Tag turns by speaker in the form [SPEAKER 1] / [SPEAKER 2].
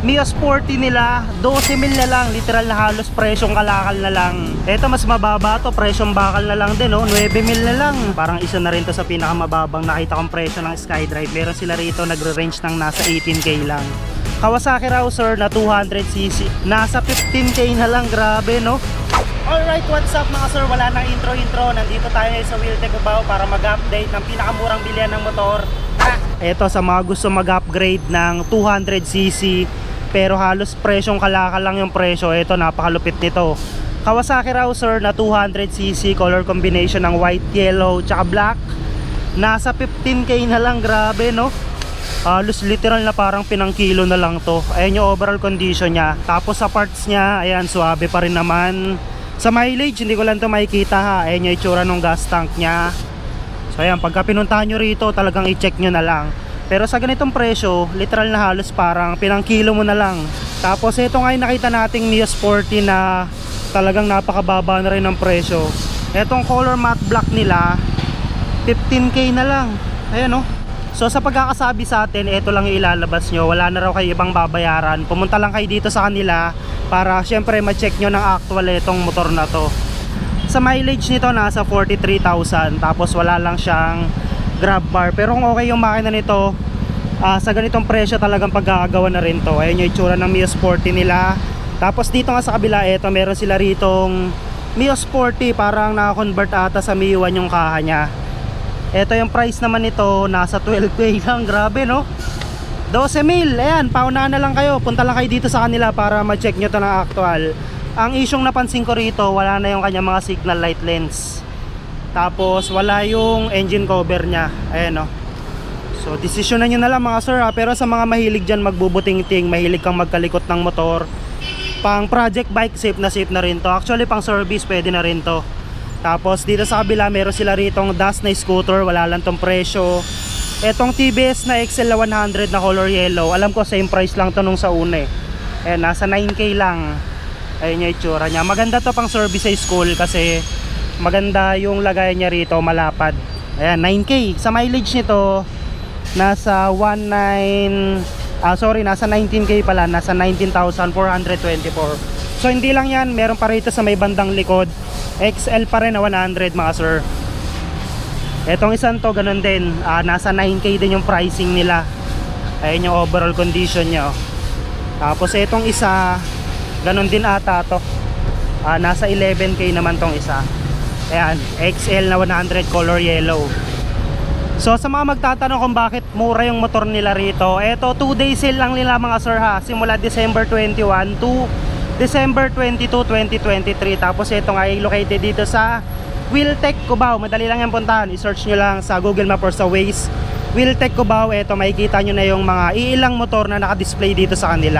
[SPEAKER 1] Mio Sporty nila, 12 mil na lang, literal na halos presyong kalakal na lang. Ito mas mababa to, presyong bakal na lang din, oh, 9 mil na lang. Parang isa na rin to sa pinakamababang nakita kong presyo ng SkyDrive. Meron sila rito nagre-range ng nasa 18k lang. Kawasaki Rouser na 200cc, nasa 15k na lang, grabe no? Alright, what's up mga sir? Wala nang intro-intro. Nandito tayo sa Wheeltech Cubao para mag-update ng pinakamurang bilihan ng motor. Ah, ito sa mga gusto mag-upgrade ng 200cc pero halos presyong kalakal lang yung presyo. Ito napakalupit nito. Kawasaki Rouser na 200cc color combination ng white, yellow, tsaka black. Nasa 15k na lang, grabe no? Halos literal na parang pinang kilo na lang to. Ayan yung overall condition niya. Tapos sa parts niya, ayan, suabe pa rin naman. Sa mileage, hindi ko lang to makikita ha. Ayan yung itsura ng gas tank niya. So ayan, pagka pinuntahan nyo rito, talagang i-check nyo na lang. Pero sa ganitong presyo, literal na halos parang pinang kilo mo na lang. Tapos ito nga yung nakita nating Mio Sporty na talagang napakababa na rin ng presyo. Etong color matte black nila, 15k na lang. Ayan oh. So sa pagkakasabi sa atin, ito lang yung ilalabas nyo. Wala na raw kayo ibang babayaran. Pumunta lang kayo dito sa kanila para syempre ma-check nyo ng actual itong motor na to. Sa mileage nito nasa 43,000 tapos wala lang siyang grab bar. Pero kung okay yung makina nito, ah, sa ganitong presyo talagang pagkakagawa na rin to. Ayan yung itsura ng Mio Sporty nila. Tapos dito nga sa kabila, ito meron sila ritong Mio Sporty parang naka-convert ata sa Mio 1 yung kaha niya. Ito yung price naman nito, nasa 12k lang, grabe no? 12 mil, ayan, paunahan na lang kayo, punta lang kayo dito sa kanila para ma-check nyo to ng actual. Ang isyong napansin ko rito, wala na yung kanya mga signal light lens. Tapos wala yung engine cover niya, ayan no? So desisyonan nyo na lang mga sir ha? pero sa mga mahilig dyan magbubuting-ting, mahilig kang magkalikot ng motor, pang project bike safe na safe na rin to. Actually pang service pwede na rin to. Tapos dito sa kabila meron sila ritong dust na scooter, wala lang tong presyo. Etong TBS na XL 100 na color yellow, alam ko same price lang to nung sa una eh. Eh nasa 9k lang. Ayun yung itsura niya. Maganda to pang service sa school kasi maganda yung lagay niya rito, malapad. Ayan, 9k. Sa mileage nito, nasa 19 ah sorry, nasa 19k pala, nasa 19,424. So hindi lang yan, meron pa rito sa may bandang likod. XL pa rin na 100 mga sir. Etong isang to, ganun din. Ah, nasa 9k din yung pricing nila. Ayun yung overall condition niya. oh. Tapos etong isa, ganun din ata to. Ah, nasa 11k naman tong isa. Ayan, XL na 100 color yellow. So sa mga magtatanong kung bakit mura yung motor nila rito, eto 2 day sale lang nila mga sir ha, simula December 21 to December 22, 2023. Tapos ito nga located dito sa Wheeltech Cubao. Madali lang yan puntahan. I-search nyo lang sa Google Map or sa Waze. Wheeltech Cubao, eto makikita nyo na yung mga iilang motor na naka-display dito sa kanila.